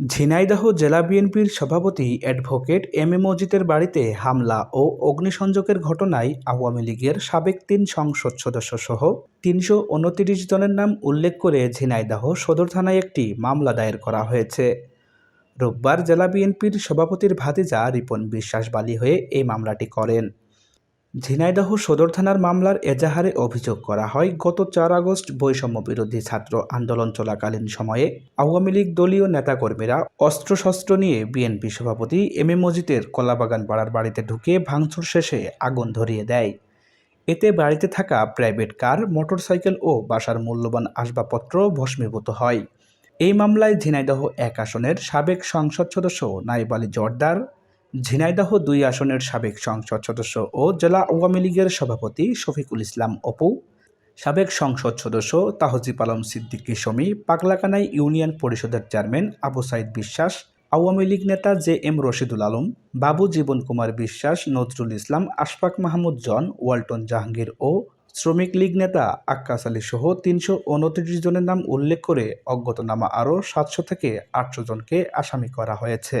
ঝিনাইদহ জেলা বিএনপির সভাপতি অ্যাডভোকেট এম এ মজিদের বাড়িতে হামলা ও অগ্নিসংযোগের ঘটনায় আওয়ামী লীগের সাবেক তিন সংসদ সদস্য সহ তিনশো উনত্রিশ জনের নাম উল্লেখ করে ঝিনাইদহ সদর থানায় একটি মামলা দায়ের করা হয়েছে। রোববার জেলা বিএনপির সভাপতির ভাতিজা রিপন বিশ্বাস বালি হয়ে এই মামলাটি করেন। ঝিনাইদহ সদর থানার মামলার এজাহারে অভিযোগ করা হয়, গত চার আগস্ট বৈষম্য বিরোধী ছাত্র আন্দোলন চলাকালীন সময়ে আওয়ামী লীগ দলীয় নেতাকর্মীরা অস্ত্রশস্ত্র নিয়ে বিএনপি সভাপতি এম এ মজিদের কলাবাগান পাড়ার বাড়িতে ঢুকে ভাঙচুর শেষে আগুন ধরিয়ে দেয়। এতে বাড়িতে থাকা প্রাইভেট কার, মোটরসাইকেল ও বাসার মূল্যবান আসবাবপত্র ভস্মীভূত হয়। এই মামলায় ঝিনাইদহ এক আসনের সাবেক সংসদ সদস্য নাইব আলী জর্দার ঝিনাইদহ দুই আসনের সাবেক সংসদ সদস্য ও জেলা আওয়ামী লীগের সভাপতি শফিকুল ইসলাম অপু, সাবেক সংসদ সদস্য তাহজিব আলম সিদ্দিকী শমী পাগলাকানাই ইউনিয়ন পরিষদের চেয়ারম্যান আবু সাইদ বিশ্বাস, আওয়ামী লীগ নেতা জে এম রশিদুল আলম, বাবু জীবন কুমার বিশ্বাস, নজরুল ইসলাম, আশফাক মাহমুদ জন, ওয়ালটন জাহাঙ্গীর ও শ্রমিক লীগ নেতা আক্কাস আলী সহ তিনশো উনত্রিশ জনের নাম উল্লেখ করে অজ্ঞাতনামা আরও সাতশো থেকে আটশো জনকে আসামি করা হয়েছে।